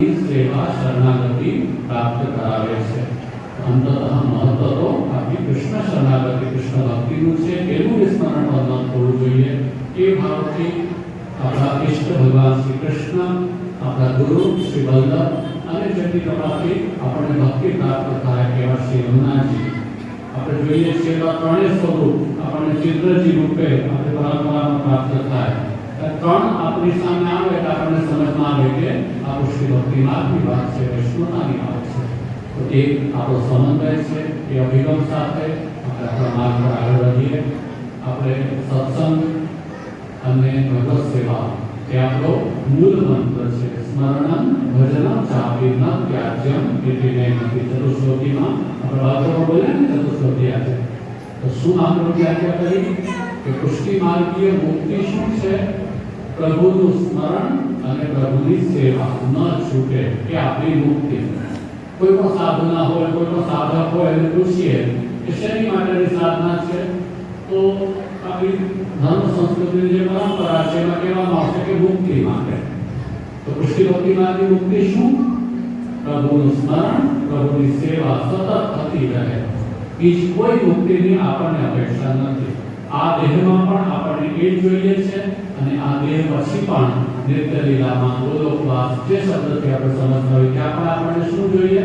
સેવા શરણાગતિ પ્રાપ્ત કરાવે છે. અંતત મહત્વ તો આપણી કૃષ્ણ શરણાગતિ કૃષ્ણ ભક્તિનું છે એનું વિસ્મરણ ન થવું જોઈએ એ ભાવથી આપણા ઈષ્ટ ભગવાન શ્રી કૃષ્ણ આપણા ગુરુ શ્રી વલ્લભ અને જેની કૃપાથી આપણને ભક્તિ પ્રાપ્ત થાય એવા શ્રી રમનાજી આપણે જોઈએ છીએ એવા ત્રણેય સ્વરૂપ આપણને ચિત્રજી રૂપે આપણે પરંપરામાં પ્રાપ્ત થાય ત્રણ આપણી સામે આવે એટલે આપણને સમજમાં આવે કે આ પુષ્ટિ ભક્તિ માર્ગની વાત છે વૈષ્ણવતાની વાત છે તો એ આપણો સમન્વય છે એ અભિગમ સાથે આપણે આપણા માર્ગ પર આગળ વધીએ આપણે સત્સંગ અને ભગવત સેવા એ આપણો મૂળ મંત્ર છે સ્મરણમ ભજનમ ચાપી ન ત્યાજ્યમ એટલે ને નથી ચતુશ્લોકીમાં આપણે વાક્યમાં બોલે ને ચતુશ્લોકી આજે તો શું આપણે વ્યાખ્યા કરી કે પુષ્ટિ માર્ગીય મુક્તિ શું છે પ્રભુનું સ્મરણ અને પ્રભુની સેવા ન છૂટે એ આપણી મુક્તિ કોઈ પણ સાધના હોય, કોઈ પણ સાધક હોય એને પૂછીએ કે શેની માટેની સાધના છે? તો આપણી ધર્મ સંસ્કૃતિની જે પરંપરા છે એમાં કહેવામાં આવશે કે મુક્તિ માટે. તો પુષ્ટિ ભક્તિ મુક્તિ શું? પ્રભુનું સ્મરણ, પ્રભુની સેવા સતત થતી રહે. બીજ કોઈ મુક્તિની આપણને અપેક્ષા નથી. આ દેહમાં પણ આપણને એ જોઈએ છે અને આ દેહ પછી પણ નિત્ય લીલામાં ગોલોકવાસ જે શબ્દથી આપણે સમજતા હોય ત્યાં પણ આપણને શું જોઈએ?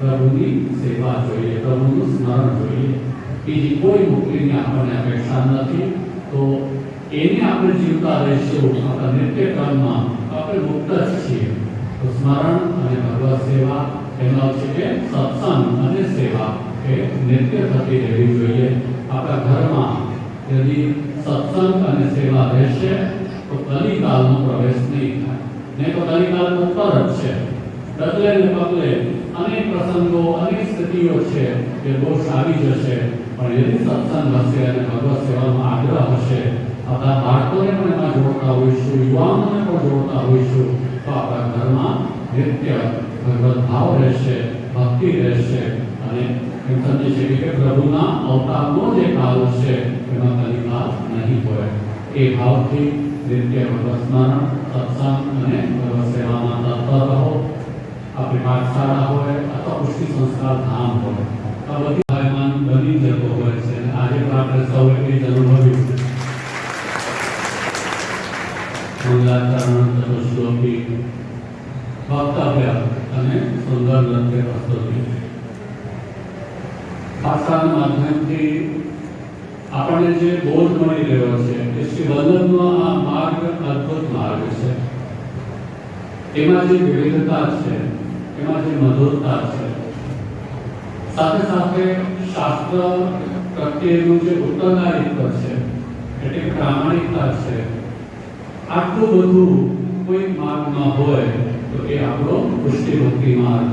પ્રભુની સેવા જોઈએ, પ્રભુનું સ્મરણ જોઈએ. બીજી કોઈ મુક્તિની આપણને અપેક્ષા નથી. તો એને આપણે જીવતા રહીશું, આપણા નિત્ય કર્મમાં આપણે મુક્ત જ છીએ. તો સ્મરણ અને ભગવત સેવા એનો છે કે સત્સંગ અને સેવા એ નિત્ય થતી રહેવી જોઈએ. આપણા ઘરમાં यदि सत्संग અને સેવા રહેશે તો કલિકાલનો પ્રવેશ નહીં થાય નહીં તો કલિકાલ ઉપર જ છે ડગલે ને પગલે અનેક પ્રસંગો અનેક સ્થિતિઓ છે કે દોષ આવી જશે પણ યદિ સત્સંગ હશે અને ભગવત સેવાનો આગ્રહ હશે આપણા બાળકોને પણ એમાં જોડતા હોઈશું યુવાનોને પણ જોડતા હોઈશું તો આપણા ઘરમાં નિત્ય ભગવત ભાવ રહેશે ભક્તિ રહેશે અને છે કે પ્રભુના અવતારનો જે કાળ છે. એમાં કલિકાલ નહીં હોય. એ ભાવથી નિત્ય ભગવત સત્સંગ અને ભગવસેવામાં તત્પર રહો. આપણી પાઠશાળા હોય અથવા પુષ્ટિ સંસ્કાર ધામ હોય. આ બધી ભાઈમાન બની જતો હોય છે. આજે પણ આપણે સૌએ એ અનુભવ્યું મંગલાચરણ ચતુશ્લોકી ભક્તવ્ય અને સુંદર નૃત્ય પ્રસ્તુતિ. ભાષાના માધ્યમથી આપણને જે બોધ મળી રહ્યો છે, એ શ્રી આ માર્ગ અદ્ભુત માર્ગ છે. એમાં જે વિવિધતા છે, એમાં જે મધુરતા છે, સાથે સાથે શાસ્ત્ર પ્રત્યેનું જે ઉત્તરદાયિત્વ છે, એટલે પ્રામાણિકતા છે, આટલું બધું કોઈ માર્ગ ન હોય તો એ આપણો પુષ્ટિભક્તિ માર્ગ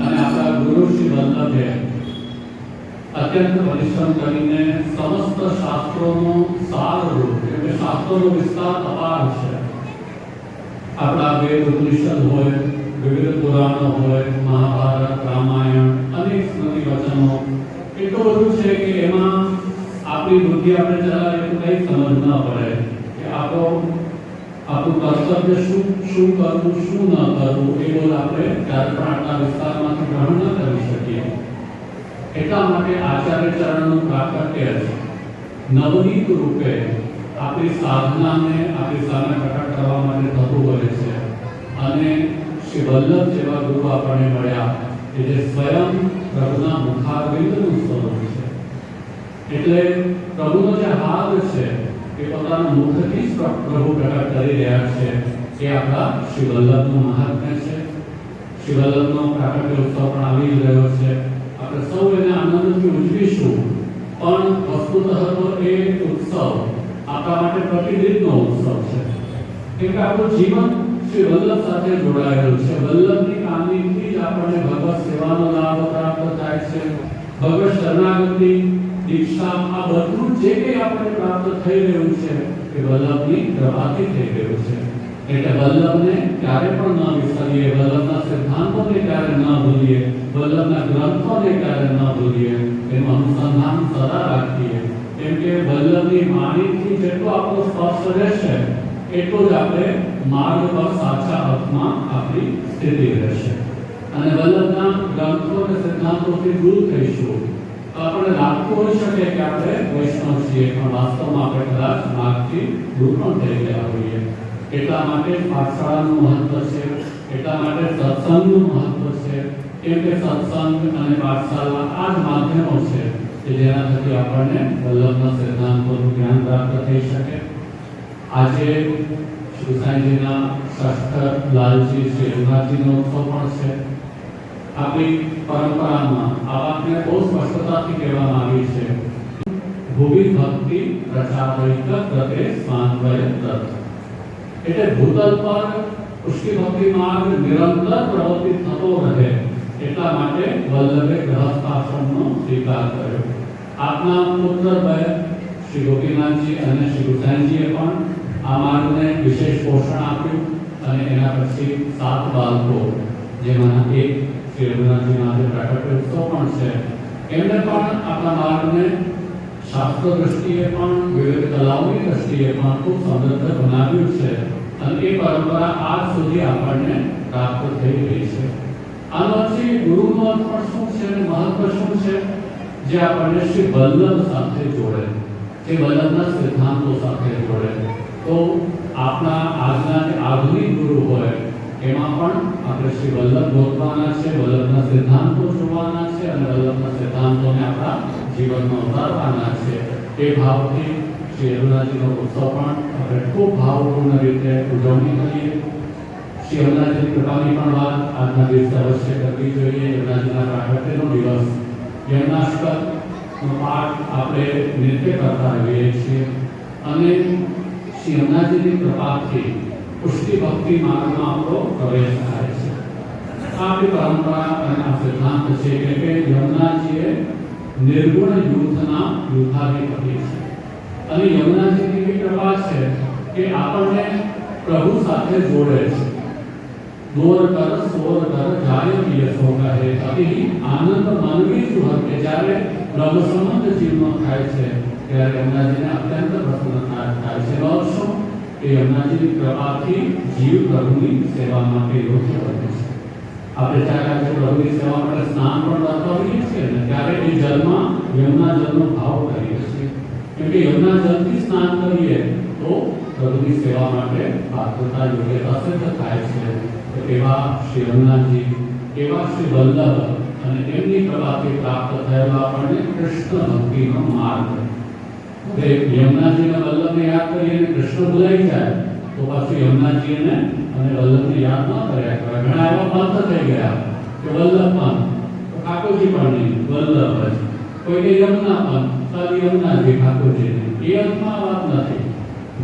અને આપણા ગુરુ શ્રી વલ્લભે અત્યંત પરિશ્રમ કરીને સમસ્ત શાસ્ત્રોનો સાર રૂપ, એટલે શાસ્ત્રોનો વિસ્તાર અપાર છે. આપણા વેદ ઉપનિષદ હોય, વિવિધ પુરાણો હોય, મહાભારત, રામાયણ, અનેક સ્મૃતિ વચનો, એટલું બધું છે કે એમાં આપણી બુદ્ધિ આપણે જરા તો કંઈ સમજ ન પડે કે આપણો, આપણું કર્તવ્ય શું શું કરવું, શું ન કરવું, એ બધું આપણે ત્યારે પણ વિસ્તારમાંથી ગ્રહણ ન કરી શકીએ. એટલા માટે આચાર્ય ચરણનું પ્રાકટ્ય નવનીત રૂપે આપણી સાધનાને, આપણી સામે પ્રકટ કરવા માટે થતું હોય છે. અને શ્રી વલ્લભ જેવા ગુરુ આપણને મળ્યા કે જે સ્વયં પ્રભુના મુખારવિંદનું સ્વરૂપ છે. એટલે પ્રભુનો જે હાથ છે, એ પોતાના મુખથી જ પ્રભુ પ્રકટ કરી રહ્યા છે એ આપણા શ્રી વલ્લભનું મહાત્મ્ય છે. શ્રી વલ્લભનો પ્રાકટ્ય ઉત્સવ પણ આવી રહ્યો છે. સૌ એને આનંદથી ઉજવીશું પણ વસ્તુતઃ તો એ ઉત્સવ આપણા માટે પ્રતિદિનનો ઉત્સવ છે કે આપણું જીવન શ્રી વલ્લભ સાથે જોડાયેલું છે વલ્લભની કામગીરીથી જ આપણને ભગવત સેવાનો લાભ પ્રાપ્ત થાય છે ભગવત શરણાગતિ દીક્ષા આ બધું જે કંઈ આપણને પ્રાપ્ત થઈ રહ્યું છે એ વલ્લભની કૃપાથી થઈ રહ્યું છે એટલે વલ્લભને ક્યારે પણ ન વિસરીએ વલ્લભના સિદ્ધાંતોને ક્યારે ન ભૂલીએ વલ્લભના ગ્રંથોને ક્યારે ન ભૂલીએ એનું અનુસંધાન સદા રાખીએ કેમ કે વલ્લભની વાણીથી જેટલો આપણો સ્પર્શ રહેશે એટલું જ આપણે માર્ગ પર સાચા અર્થમાં આપણી સ્થિતિ રહેશે અને વલ્લભના ગ્રંથો અને સિદ્ધાંતોથી દૂર થઈશું તો આપણને લાગતું હોઈ શકે કે આપણે વૈષ્ણવ છીએ પણ વાસ્તવમાં આપણે કદાચ માર્ગથી દૂર પણ થઈ ગયા હોઈએ એટલા માટે પાઠશાળાનું મહત્વ છે, એટલા માટે સત્સંગનું મહત્વ છે, કેમ કે સત્સંગ અને પાઠશાળા આ જ માધ્યમો છે કે જેના થકી આપણને વલ્લભના સિદ્ધાંતોનું જ્ઞાન પ્રાપ્ત થઈ શકે. આજે શ્રી સાંઈજીના લાલજી રઘુનાથજીનો ઉત્સવ પણ છે. આપણી પરંપરામાં આ વાતને બહુ સ્પષ્ટતાથી કહેવામાં આવી છે. ભૂમિ ભક્તિ પ્રચારૈક પ્રતે સ્વાન્વય તત્ એટલે ભૂતલ પર પુષ્ટિ ભક્તિ માર્ગ નિરંતર પ્રવર્તિત થતો રહે એટલા માટે વલ્લભે ગ્રહસ્થાશ્રમનો સ્વીકાર કર્યો આપના પુત્ર બે શ્રી ગોપીનાથજી અને શ્રી ગુસાઈજીએ પણ આ માર્ગને વિશેષ પોષણ આપ્યું અને એના પછી સાત બાળકો જેમાંના એક શ્રી રઘુનાથજીના આજે પ્રાકટ્ય ઉત્સવ પણ છે એમણે પણ આપણા માર્ગને શાસ્ત્ર દ્રષ્ટિએ પણ વિવિધ કલાઓની દ્રષ્ટિએ પણ ખૂબ સમૃદ્ધ બનાવ્યું છે અને એ પરંપરા આજ સુધી આપણને પ્રાપ્ત થઈ રહી છે. આનો પછી ગુરુનો પણ શું છે અને મહત્વ શું છે? જે આપણને શ્રી વલ્લભ સાથે જોડે તે વલ્લભના સિદ્ધાંતો સાથે જોડે. તો આપણા આજના જે આધુનિક ગુરુ હોય, એમાં પણ આપણે શ્રી વલ્લભ ગોતવાના છે, વલ્લભના સિદ્ધાંતો જોવાના છે અને વલ્લભના સિદ્ધાંતોને આપણા જીવનમાં ઉતારવાના છે. એ ભાવથી શ્રી અરુણાજીનો ઉત્સવ પણ આપણે ખૂબ ભાવપૂર્ણ રીતે ઉજવણી કરીએ. શ્રી યમુનાજીની કૃપાની પણ વાત આજના દિવસે અવશ્ય કરવી જોઈએ. અરુણાજીના પ્રાગટ્યનો દિવસ યમુનાષ્ટકનો પાઠ આપણે નિત્ય કરતા રહીએ છીએ. અને શ્રી અરુણાજીની કૃપાથી પુષ્ટિ ભક્તિ માર્ગમાં આપણો પ્રવેશ થાય છે. આપણી પરંપરા અને આ સિદ્ધાંત છે કે કે યમુનાજીએ નિર્ગુણ યુથના યુથાધિપતિ છે. અને યમુનાજી એવી કૃપા છે કે આપણને પ્રભુ સાથે જોડે છે. દોર કર, સોર કર, જાય યશો કહે. અતિ આનંદ માનવી સુહર કે જ્યારે પ્રભુ સંબંધ જીવનો થાય છે, ત્યારે યમુનાજીને અત્યંત પ્રસન્નતા થાય છે. વર્ષો કે યમુનાજીની કૃપાથી જીવ પ્રભુની સેવા માટે યોગ્ય બને છે. આપણે જ્યારે આજે પ્રભુની સેવા માટે સ્નાન પણ કરતા હોઈએ છીએ ને ત્યારે એ જલમાં યમુના જળનો ભાવ કરીએ છીએ કેમ કે યમુના જળથી સ્નાન કરીએ તો પ્રભુની સેવા માટે પાત્રતા યોગ્યતા સિદ્ધ થાય છે. એવા શ્રી યમુનાજી, એવા શ્રી વલ્લભ અને એમની કૃપાથી પ્રાપ્ત થયેલો આપણને કૃષ્ણ ભક્તિનો માર્ગ. યમુનાજીને વલ્લભને યાદ કરીએ કૃષ્ણ ભૂલાઈ જાય તો પાછું યમુનાજીને અને વલ્લભને યાદ ન કર્યા કરે. ઘણા એવા પંથ થઈ ગયા કે વલ્લભ પંથ. ઠાકોરજી પણ નહીં, વલ્લભ જ. કોઈને યમુના પંથ, ખાલી યમુનાજી ઠાકોરજી નહીં એ અર્થમાં વાત નથી.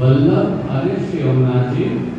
વલ્લભ અને શ્રી યમુનાજી